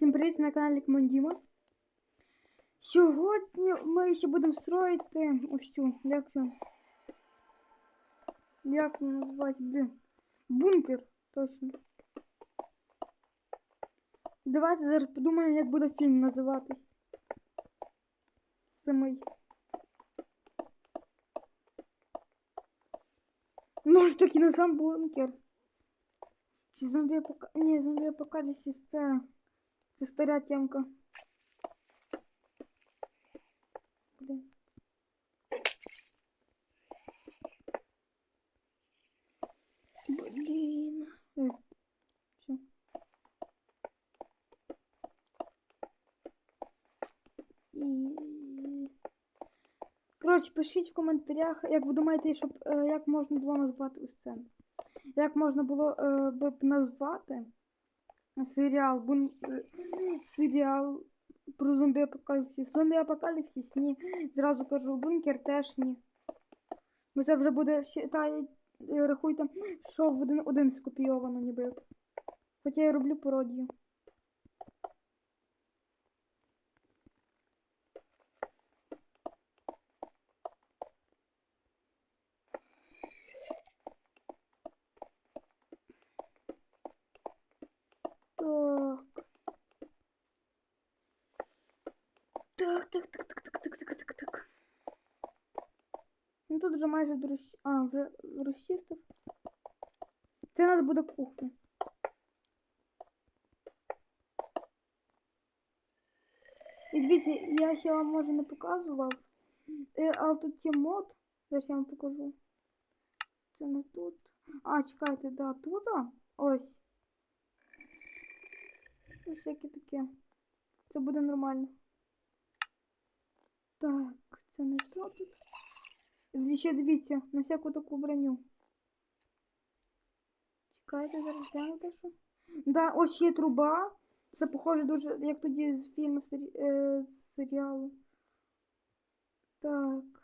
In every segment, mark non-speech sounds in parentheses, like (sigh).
Всім привіт на каналі Командіма. Сьогодні ми ще будемо строїти ось цю, це? Як вона називається, блін? Бункер, точно. Давайте зараз подумаємо, як буде фільм називатись. Самий. Може так і назвам бункер. Чи зомбі апока... Ні, зомбі апокаліпсис це... Це стара темка. Блін. Блін. Е, Що? І... Коротше, пишіть в коментарях, як ви думаєте, щоб е, як можна було назвати ось це. Як можна було е, б назвати серіал бун... е, серіал про зомбі апокаліпсис. Зомбі апокаліпсис ні. Зразу кажу, бункер теж ні. Бо це вже буде е, рахуйте, що в один, один скопійовано ніби. Хоча я роблю пародію. Так. Так, так, так, так, так, так, так, так, так. Ну тут вже майже дорощ... А, вже розчистив. Це нас буде кухня. І дивіться, я ще вам може не показував. Е, але тут є мод. Зараз я вам покажу. Це не тут. А, чекайте, да, тут. Ось. Ось всяке таке. Це буде нормально. Так, це не то тут. І Ще дивіться, на всяку таку броню. Чекайте, зараз глянути що. Да, ось є труба. Це похоже дуже, як тоді з фільму е, з серіалу. Так.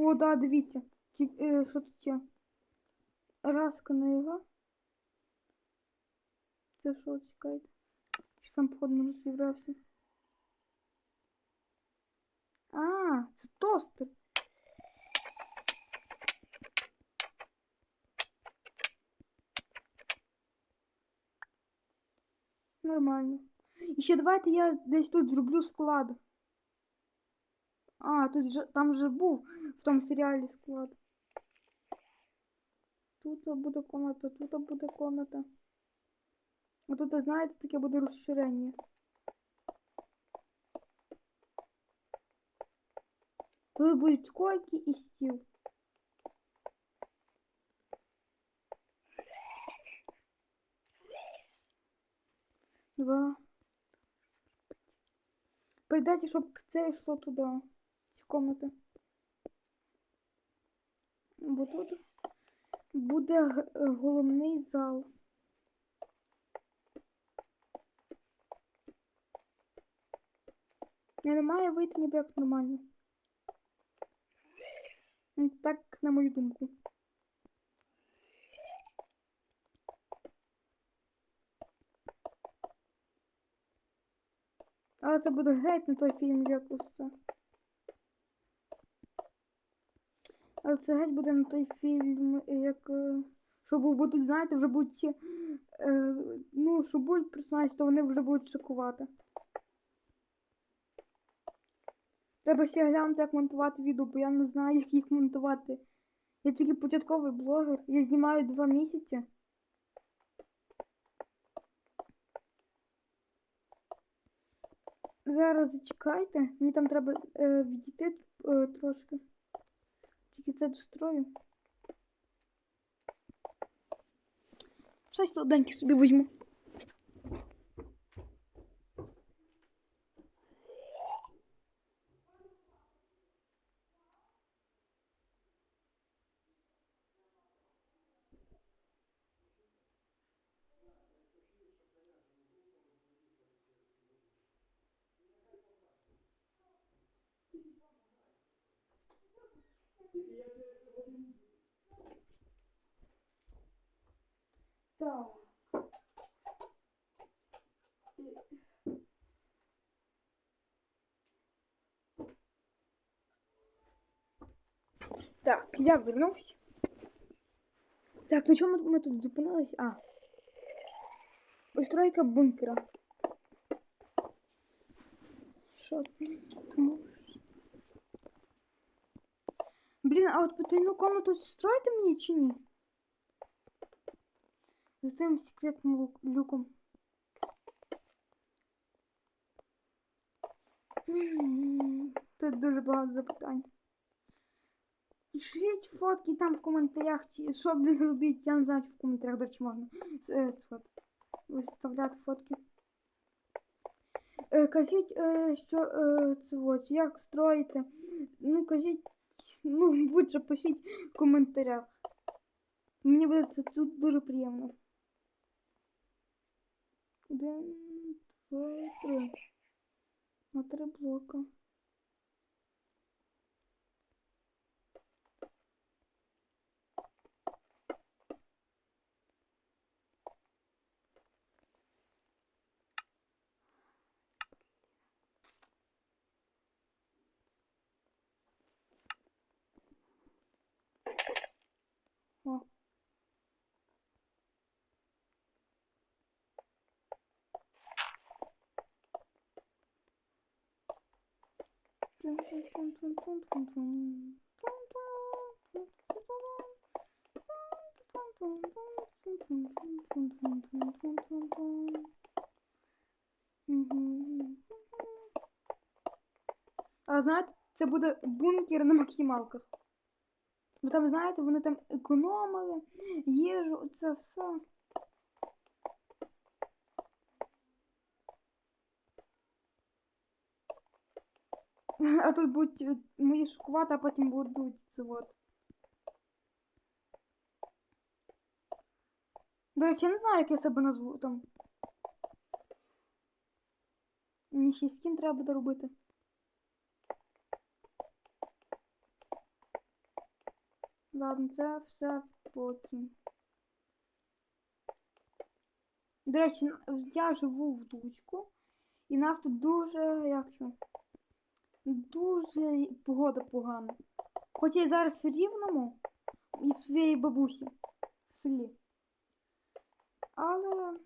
О, да, дивіться. Е, Що тут є? Раз книга. Це що, чекайте? Чи там, походу, не розібрався? А, це тостер. Нормально. І ще давайте я десь тут зроблю склад. А, тут же там же був в тому серіалі склад. Тут буде комната, тут буде комната. А тут, знаєте, таке буде розширення. Тут будуть койки і стіл. Два. Передайте, щоб це йшло туди. Ці комнати. Бо тут буде головний зал. Я не має вийти ніби як нормально. Так, на мою думку. Але це буде геть не той фільм, як ось це. Але це геть буде не той фільм, як. е, Що був, бо тут, знаєте, вже будуть ці. Е, ну, що будуть персонажі, то вони вже будуть шокувати. Треба ще глянути, як монтувати відео, бо я не знаю, як їх монтувати. Я тільки початковий блогер. Я знімаю два місяці. Зараз зачекайте. Мені там треба е, відійти е, трошки. widzę do stroju. Cześć, to sobie weźmę. Так. Я вернувся. Так, на чому ми тут зупинились? А. Постройка бункера. Що тому? Блін, а от потайну комнату строїти мені чи ні? За тим секретним лук- люком. Тут дуже багато запитань. Пишіть фотки там в коментарях, що, блін, робіть. Я не знаю, чи в коментарях, до речі, можна е, от, виставляти фотки. Е, кажіть, е, що е, це от, як строїте. Ну, кажіть, ну, (laughs) будь же пишіть в коментарях. Мені буде це тут дуже приємно. Один, два, три. На три блока. О. А знаєте, це буде бункер на максималках. Бо там, знаєте, вони там економили, їжу, це все. (laughs) А тут будуть е, мої шокувати, а потім будуть це от. До речі, я не знаю, як я себе назву там. Мені ще скін треба буде робити. Ладно, це все потім. До речі, я живу в Дучку, і нас тут дуже, як дуже погода погана. Хоча я зараз в Рівному і в своєї бабусі в селі. Але.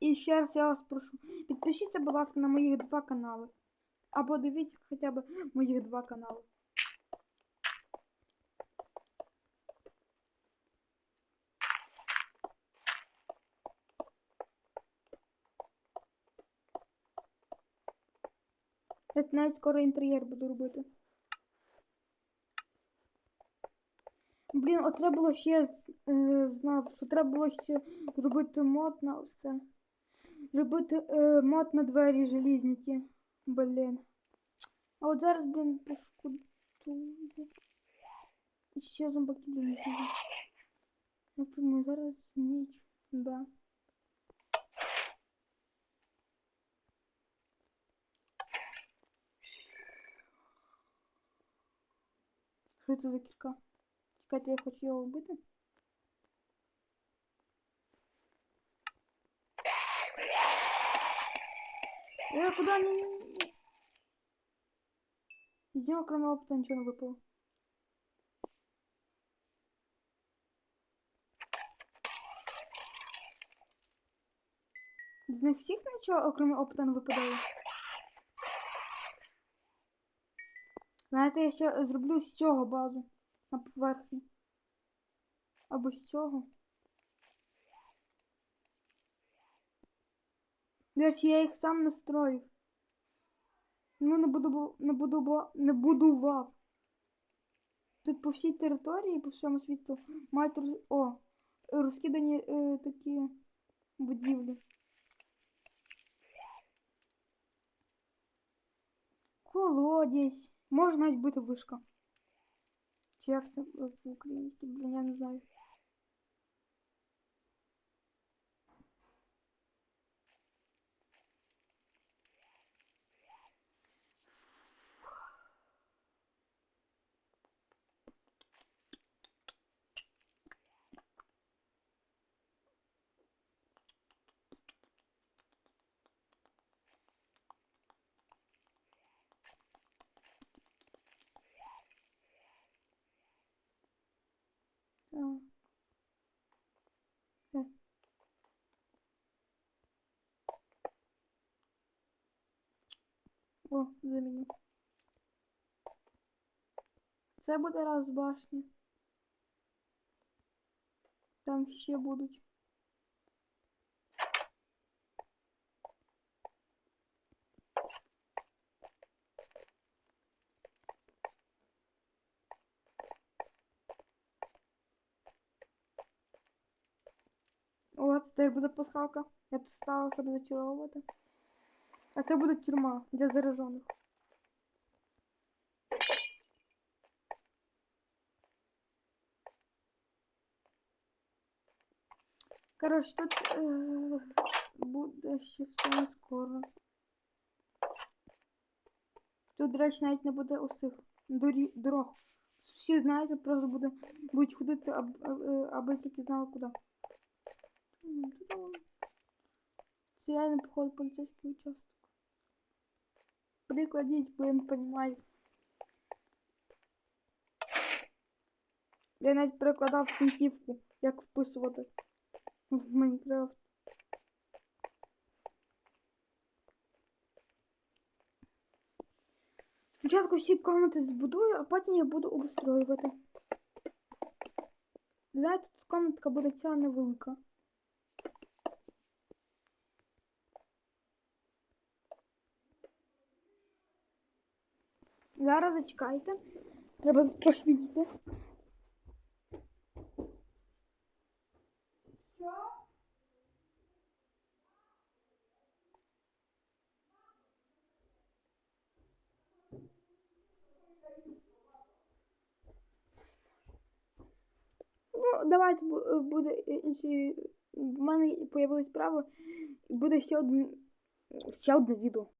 І ще раз я вас прошу, підпишіться, будь ласка, на моїх два канали. Або дивіться хоча б моїх два канали. Я навіть скоро інтер'єр буду робити. Блін, от треба було ще е, знав, що треба було ще зробити мод на все. Зробити е, мод на двері желізні ті. Блін. А от зараз, блін, пошкодую. Ще зомбаки, блін. Я думаю, зараз ніч. Да. Що це за кірка? Чекайте, я хочу його вбити. Э, куда не... Из него кроме опыта ничего не выпало. З них всіх нічого, окрім опита, не випадає. Знаєте, я ще зроблю з цього базу на поверхні. Або з цього. Речі, я їх сам настроїв. Ну, не буду, не буду, не будував. Тут по всій території, по всьому світу мають роз... О, розкидані е, такі будівлі. Колодязь. Можна навіть бути вишка. Чи як це е, по-українськи, блін, я не знаю. О, заміню. Це буде раз башня. Там ще будуть. Теж буде пасхалка. Я тут ставив, щоб зачаровувати. А це буде тюрма для заражених. Коротше, тут е, буде ще все не скоро. Тут, до речі, навіть не буде усіх дорог. Всі знаєте, просто буде, будуть ходити, аб, а- е, аби тільки знали куди. Це реально походу поліцейський участок. Прикладіть, не розумію. Я навіть перекладав кінцівку, як вписувати в Майнкрафт. Спочатку всі комнати збудую, а потім я буду обустроювати. Знаєте, тут комнатка буде ця невелика. Зараз зачекайте. Треба трохи відійти. Ну, давайте буде інший. В мене появилось право, буде ще одне, ще одне відео.